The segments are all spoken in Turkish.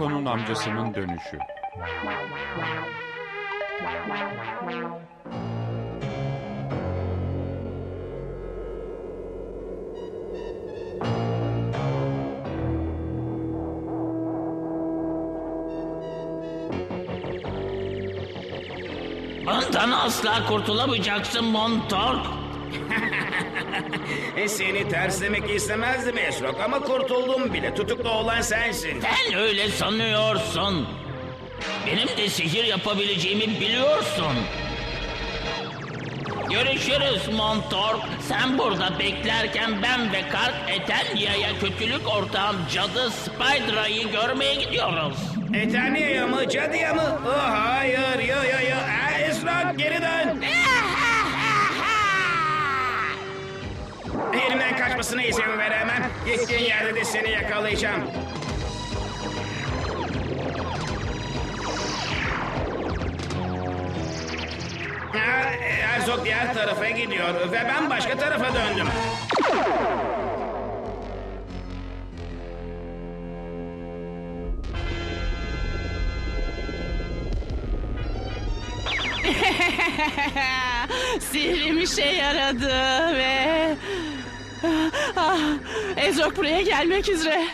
Orko'nun amcasının dönüşü. Ondan asla kurtulamayacaksın Montork. E, Seni terslemek istemezdim Esrok ama kurtuldum bile. Tutuklu olan sensin. Sen öyle sanıyorsun. Benim de sihir yapabileceğimi biliyorsun. Görüşürüz Montork. Sen burada beklerken ben ve Kark Eternia'ya kötülük ortağım cadı Spidera'yı görmeye gidiyoruz. Eternia'ya mı, cadıya mı? Oh, hayır, yo yo yo. Esrok geri dön. Elimden kaçmasına izin veremem. Gittiğin yerde de seni yakalayacağım. Aa, Erzok diğer tarafa gidiyor ve ben başka tarafa döndüm. Sihrim işe yaradı ve... Ah, Ezrok buraya gelmek üzere.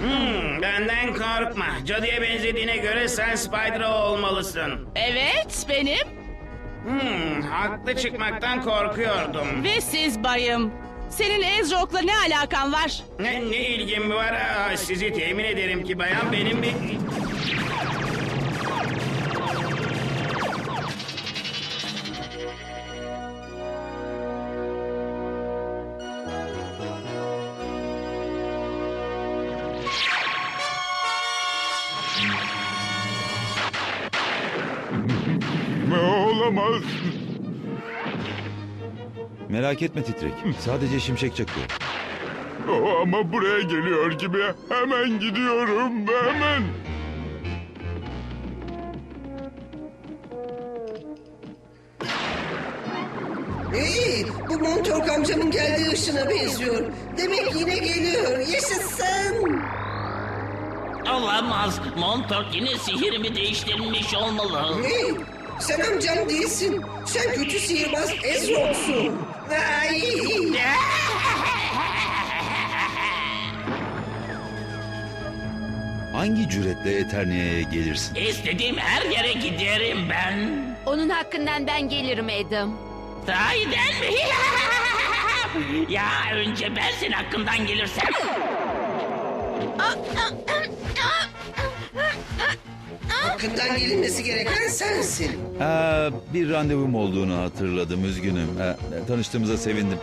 Hmm, benden korkma. Cadıya benzediğine göre sen Spider olmalısın. Evet benim Hmm, haklı çıkmaktan korkuyordum. ve siz bayım. Senin Ezrok'la ne alakan var? Ne, ne ilgim var? Aa, sizi temin ederim ki bayan benim bir... Olamaz. Merak etme Titrek. Sadece şimşek çakıyor. O ama buraya geliyor gibi. Hemen gidiyorum. Hemen. Hey, bu Montork amcamın geldiği ışına benziyor. Demek yine geliyor. Yaşasın. Olamaz. Montork yine sihirimi değiştirmiş olmalı. Hey, sen amcam değilsin. Sen kötü sihirbaz Ezrok'sun. Ay. Hangi cüretle Eternia'ya gelirsin? İstediğim her yere giderim ben. Onun hakkından ben gelirim Adam. Sahiden mi? ya önce ben senin hakkından gelirsem. Hakkından gelinmesi gereken sensin. Aa, bir randevum olduğunu hatırladım. Üzgünüm. Ha, tanıştığımıza sevindim.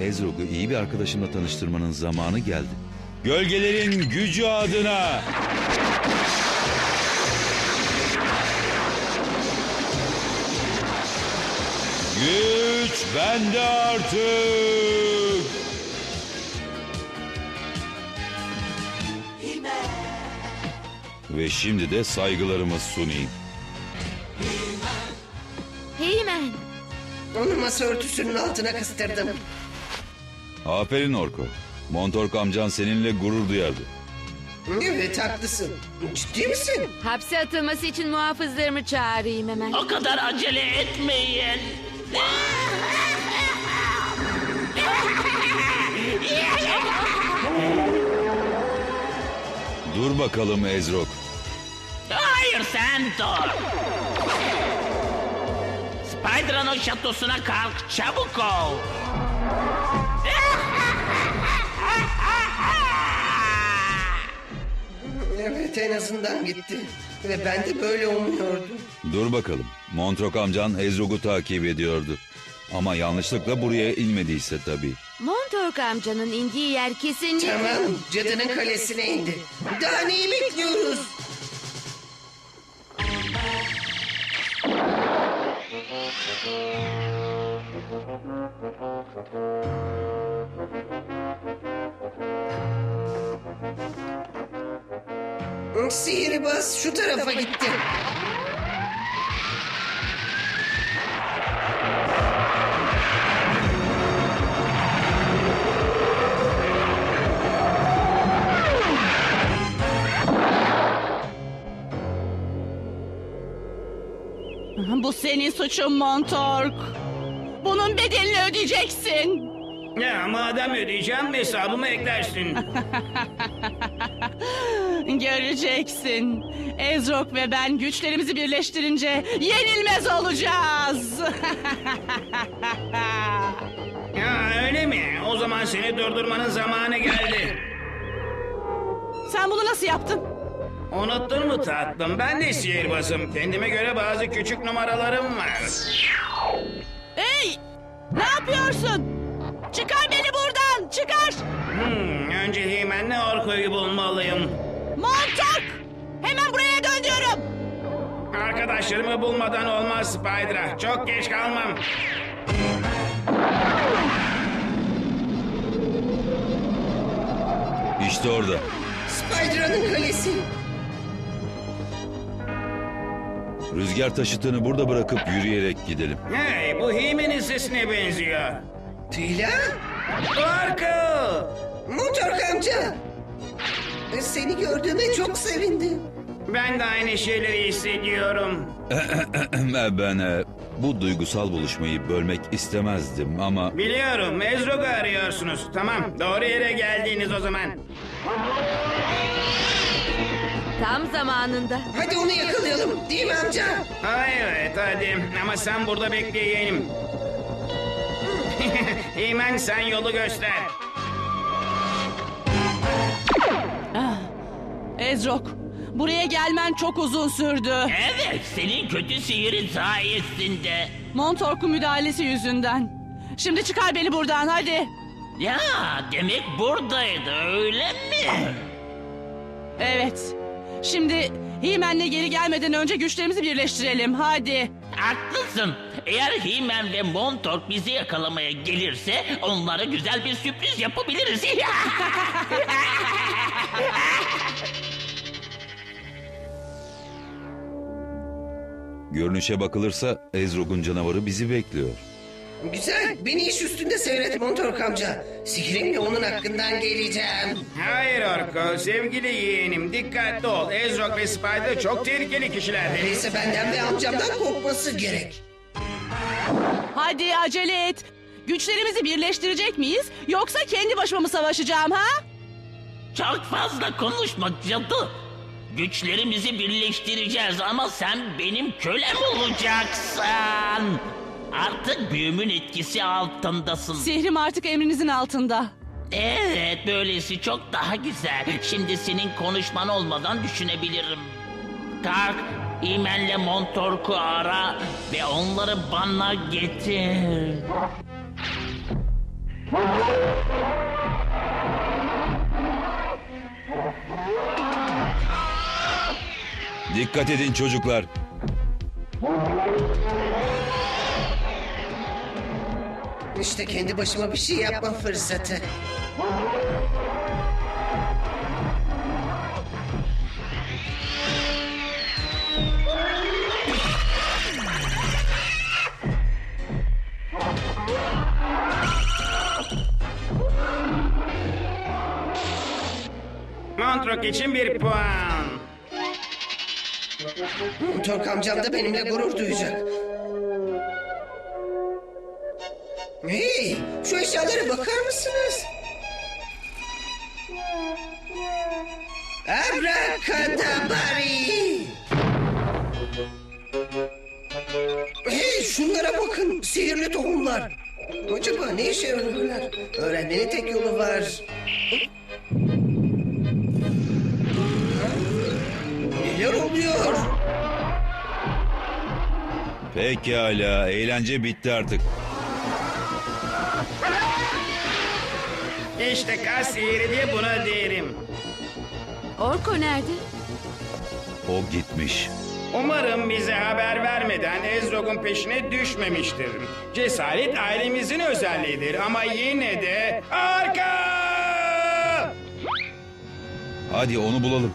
Ezrog'u iyi bir arkadaşımla tanıştırmanın zamanı geldi. Gölgelerin gücü adına. Güç bende artık. Ve şimdi de saygılarımı sunayım. Heyman. Onu masa örtüsünün altına kıstırdım. Aferin Orko. Montork amcan seninle gurur duyardı. Evet haklısın. Ciddi misin? Hapse atılması için muhafızlarımı çağırayım hemen. O kadar acele etmeyin. Dur bakalım Ezrok. Hayır sen dur. Spider'ın şatosuna kalk çabuk ol. Evet en azından gitti. Ve ben de böyle umuyordum. Dur bakalım. Montrok amcan Ezrok'u takip ediyordu. Ama yanlışlıkla buraya inmediyse tabii. Montork amcanın indiği yer kesinlikle... Tamam cadının kalesine indi. Daha neyi bekliyoruz? Sihirbaz şu tarafa gitti. Bu senin suçun Montork. Bunun bedelini ödeyeceksin. Ya madem ödeyeceğim hesabımı eklersin. Göreceksin. Ezrok ve ben güçlerimizi birleştirince yenilmez olacağız. ya öyle mi? O zaman seni durdurmanın zamanı geldi. Sen bunu nasıl yaptın? Unuttun mu tatlım? Ben de sihirbazım. Kendime göre bazı küçük numaralarım var. Hey! Ne yapıyorsun? Çıkar beni buradan! Çıkar! Hmm, önce Himen'le Orko'yu bulmalıyım. Montork! Hemen buraya dön diyorum. Arkadaşlarımı bulmadan olmaz Spider'a. Çok geç kalmam. İşte orada. Spider'ın kalesi. Rüzgar taşıtını burada bırakıp yürüyerek gidelim. Hey, bu Himen'in sesine benziyor. Tila? Orko! Motork amca. Seni gördüğüme çok sevindim. Ben de aynı şeyleri hissediyorum. ben e, bu duygusal buluşmayı bölmek istemezdim ama... Biliyorum, Ezrog'u arıyorsunuz. Tamam, doğru yere geldiniz o zaman. Tam zamanında. Hadi onu yakalayalım değil mi amca? Ha, evet, hadi. Ama sen burada bekle yeğenim. Hemen sen yolu göster. Ezrok, buraya gelmen çok uzun sürdü. Evet senin kötü sihirin sayesinde. Montork'un müdahalesi yüzünden. Şimdi çıkar beni buradan hadi. Ya demek buradaydı öyle mi? Evet. Şimdi Himen'le geri gelmeden önce güçlerimizi birleştirelim. Hadi. Haklısın. Eğer He-Man ve Montork bizi yakalamaya gelirse onlara güzel bir sürpriz yapabiliriz. Görünüşe bakılırsa Ezrok'un canavarı bizi bekliyor. Güzel. Beni iş üstünde seyret Montork amca. Sihirimle onun hakkından geleceğim. Hayır Orko, sevgili yeğenim dikkatli ol. Ezrog ve Spider çok tehlikeli kişilerdir. Öyleyse benden ve amcamdan korkması gerek. Hadi acele et. Güçlerimizi birleştirecek miyiz? Yoksa kendi başıma mı savaşacağım ha? Çok fazla konuşma cadı. Güçlerimizi birleştireceğiz ama sen benim kölem olacaksın. Artık büyümün etkisi altındasın. Sihrim artık emrinizin altında. Evet, böylesi çok daha güzel. Şimdi senin konuşman olmadan düşünebilirim. Kalk, İmen'le Montork'u ara ve onları bana getir. Dikkat edin çocuklar. İşte kendi başıma bir şey yapma fırsatı. Montrok için bir puan. Tork amcam da benimle gurur duyacak. Hey, şu eşyalara bakar mısınız? Abrakadabari. Hey, şunlara bakın. Sihirli tohumlar. Acaba ne işe yarıyorlar? Öğrenmenin tek yolu var. Neler oluyor? Pekala, eğlence bitti artık. İşte kar sihiri diye buna derim. Orko nerede? O gitmiş. Umarım bize haber vermeden Ezrog'un peşine düşmemiştir. Cesaret ailemizin özelliğidir ama yine de arka! Hadi onu bulalım.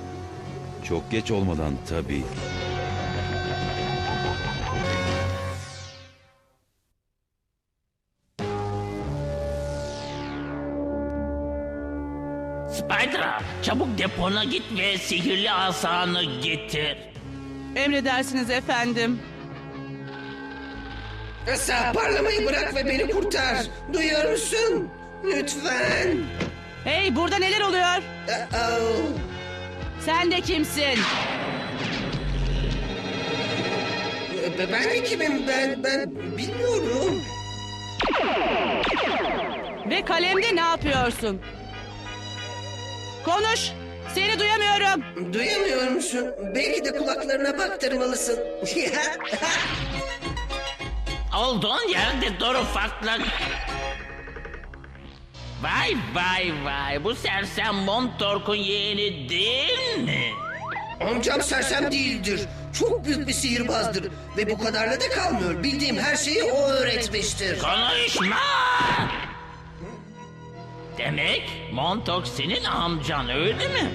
Çok geç olmadan tabii. Çabuk depona git ve sihirli asanı getir. Emredersiniz efendim. Sağ parlamayı bırak ve beni kurtar. Duyuyor musun? Lütfen. Hey burada neler oluyor? Aa, Sen de kimsin? Ben de kimim? Ben, ben bilmiyorum. Ve kalemde ne yapıyorsun? Konuş. Seni duyamıyorum. Duyamıyor musun? Belki de kulaklarına baktırmalısın. Olduğun yerde dur ufaklık. Vay vay vay bu sersem Montork'un yeğeni değil mi? Amcam sersem değildir. Çok büyük bir sihirbazdır. Ve bu kadarla da kalmıyor. Bildiğim her şeyi o öğretmiştir. Konuşma! Demek Montork senin amcan öyle mi?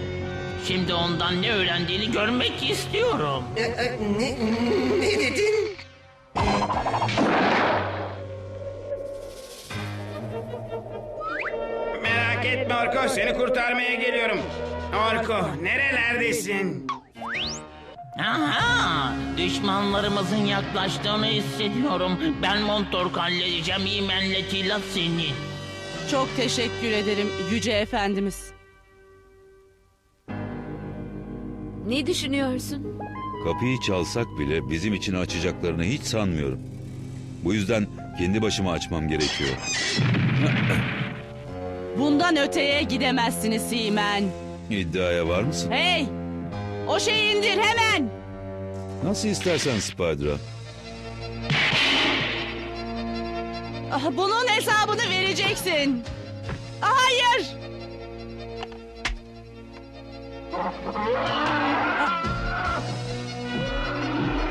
Şimdi ondan ne öğrendiğini görmek istiyorum. E, e, ne, ne dedin? Merak etme Orko seni kurtarmaya geliyorum. Orko nerelerdesin? Aha! Düşmanlarımızın yaklaştığını hissediyorum. Ben Montork halledeceğim. İmenle Tila seni. Çok teşekkür ederim Yüce Efendimiz. Ne düşünüyorsun? Kapıyı çalsak bile bizim için açacaklarını hiç sanmıyorum. Bu yüzden kendi başıma açmam gerekiyor. Bundan öteye gidemezsiniz Simen. İddiaya var mısın? Hey! O şeyi indir hemen! Nasıl istersen Spider'a. Bunun hesabını vereceksin. Ah, Hayır!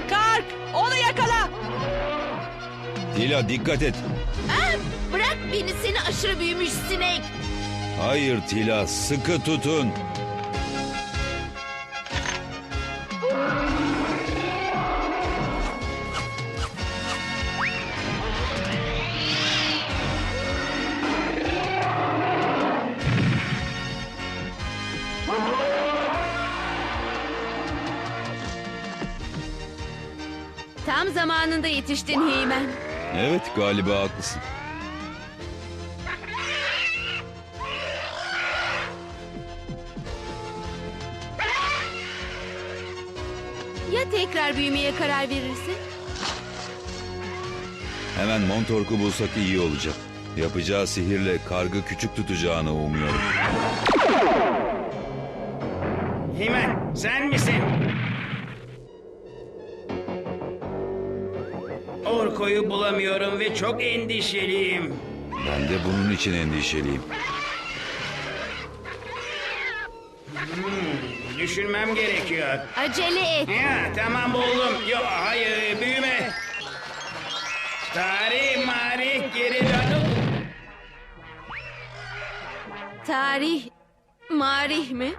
Kark! Onu yakala! Tila dikkat et. Bırak beni seni aşırı büyümüş sinek. Hayır Tila sıkı tutun. Zamanında yetiştin Heymen. Evet galiba haklısın. Ya tekrar büyümeye karar verirsin? Hemen Montork'u bulsak iyi olacak. Yapacağı sihirle kargı küçük tutacağını umuyorum. Himen sen misin? Orko'yu bulamıyorum ve çok endişeliyim. Ben de bunun için endişeliyim. Düşünmem gerekiyor. Acele et. Ya tamam buldum. Yo hayır büyüme. Tarih marih geri dön. Tarih, marih mi?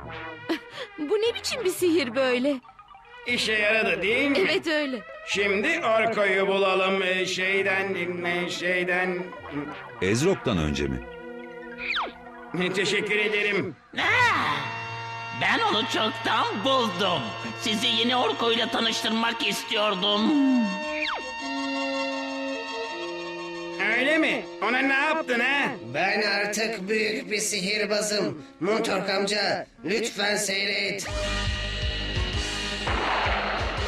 Bu ne biçim bir sihir böyle? İşe yaradı değil mi? Evet öyle. Şimdi Orko'yu bulalım şeyden e, şeyden. Ezrok'tan önce mi? Teşekkür ederim. Ah! Ben onu çoktan buldum. Sizi yeni Orko ile tanıştırmak istiyordum. Öyle mi? Ona ne yaptın ha? Ben artık büyük bir sihirbazım. Montork amca lütfen seyret.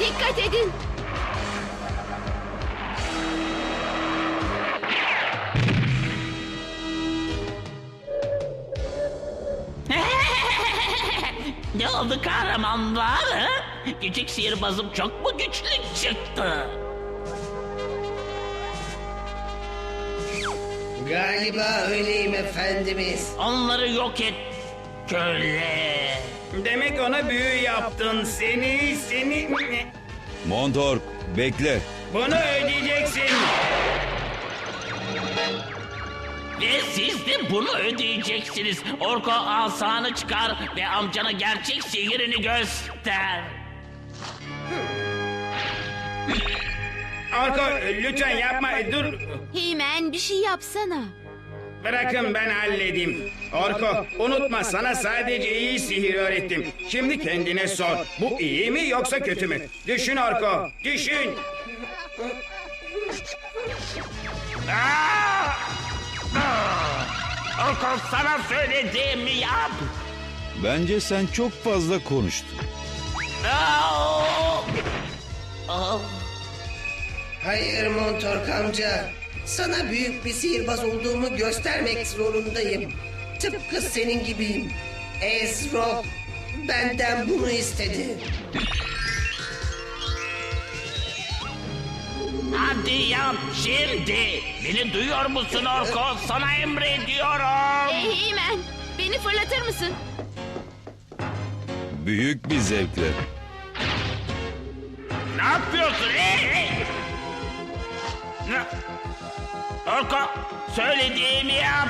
Dikkat edin. Ne oldu kahramanlar? ha? Küçük sihirbazım çok mu güçlü çıktı? Galiba öyleyim efendimiz. Onları yok et köle. Demek ona büyü yaptın. Seni, seni... Montork bekle. Bunu ödeyeceksin. Ve siz de bunu ödeyeceksiniz. Orko asanı çıkar ve amcana gerçek sihirini göster. Orko lütfen yapma. Dur. Hemen bir şey yapsana. Bırakın ben halledeyim. Orko unutma sana sadece iyi sihir öğrettim. Şimdi kendine sor. Bu iyi mi yoksa kötü mü? Düşün Orko. Düşün. Aa! Orko sana söylediğimi yap. Bence sen çok fazla konuştun. Aa! Aa! Hayır Montork amca. Sana büyük bir sihirbaz olduğumu göstermek zorundayım. Tıpkı senin gibiyim. Ezrok benden bunu istedi. Hadi yap şimdi. Beni duyuyor musun Orko? Sana emrediyorum. Hey Hemen beni fırlatır mısın? Büyük bir zevkle. Ne yapıyorsun? Hey, hey! Ne? Orko söylediğimi yap.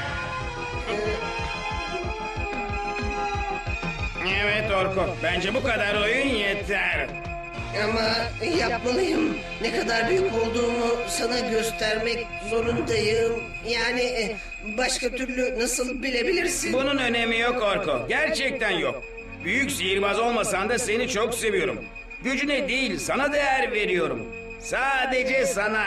Evet Orko. Bence bu kadar oyun yeter. Ama yapmalıyım. Ne kadar büyük olduğumu sana göstermek zorundayım. Yani e, başka türlü nasıl bilebilirsin? Bunun önemi yok Orko. Gerçekten yok. Büyük sihirbaz olmasan da seni çok seviyorum. Gücüne değil sana değer veriyorum. Sadece sana.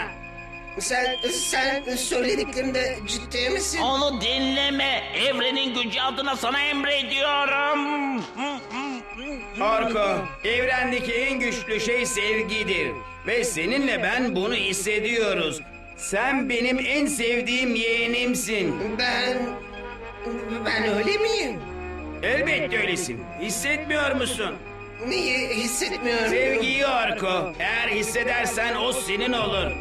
Sen sen söylediklerinde ciddi misin? Onu dinleme. Evrenin gücü adına sana emrediyorum. Orko, evrendeki en güçlü şey sevgidir. Ve seninle ben bunu hissediyoruz. Sen benim en sevdiğim yeğenimsin. Ben ben öyle miyim? Elbette öylesin. Hissetmiyor musun? Neyi hissetmiyorum? Sevgiyi Orko. Eğer hissedersen o senin olur.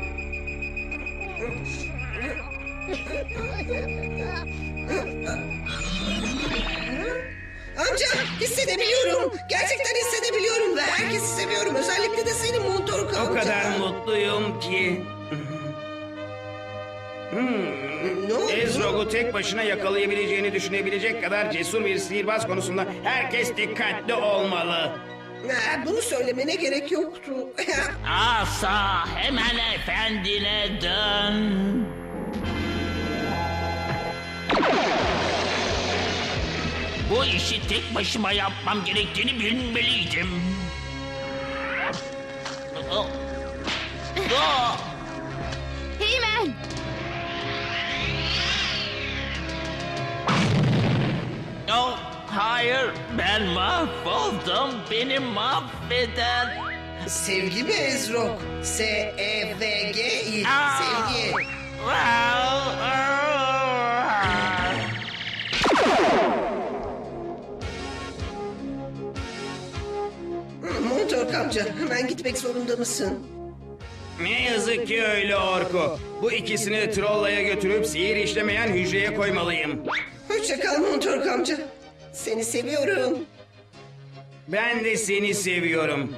Amca hissedebiliyorum. Gerçekten hissedebiliyorum ve herkesi seviyorum. Özellikle de seni Montork amca. O kadar mutluyum ki. Ne oldu? Ezrog'u tek başına yakalayabileceğini düşünebilecek kadar cesur bir sihirbaz konusunda herkes dikkatli olmalı. Ha, bunu söylemene gerek yoktu. Asa hemen efendine dön. Bu işi tek başıma yapmam gerektiğini bilmeliydim. Hemen. Oh, hayır, ben mahvoldum. Beni mahveden. Sevgi mi Ezrok? S-E-V-G-I. Aa! Sevgi. Amca hemen gitmek zorunda mısın? Ne yazık ki öyle Orko. Bu ikisini Trolla'ya götürüp sihir işlemeyen hücreye koymalıyım. Hoşça kal Montork amca. Seni seviyorum. Ben de seni seviyorum.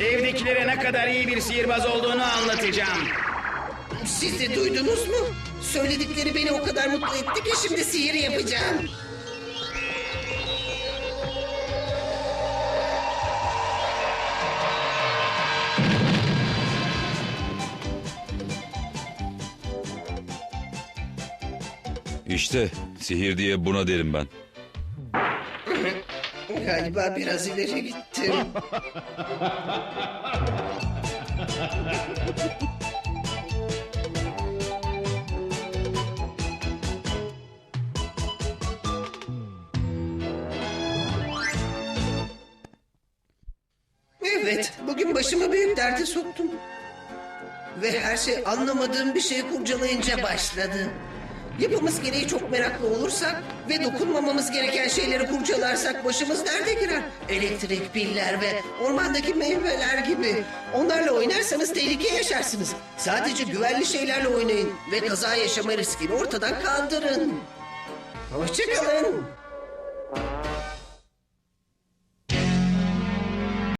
Evdekilere ne kadar iyi bir sihirbaz olduğunu anlatacağım. Siz de duydunuz mu? Söyledikleri beni o kadar mutlu etti ki şimdi sihir yapacağım. İşte sihir diye buna derim ben. Galiba biraz ileri gittim. Evet, bugün başımı büyük derde soktum. Ve her şey anlamadığım bir şey kurcalayınca başladı. Yapımız gereği çok meraklı olursak ve dokunmamamız gereken şeyleri kurcalarsak başımız derde girer. Elektrik, piller ve ormandaki meyveler gibi. Onlarla oynarsanız tehlike yaşarsınız. Sadece güvenli şeylerle oynayın ve kaza yaşama riskini ortadan kaldırın. Hoşçakalın.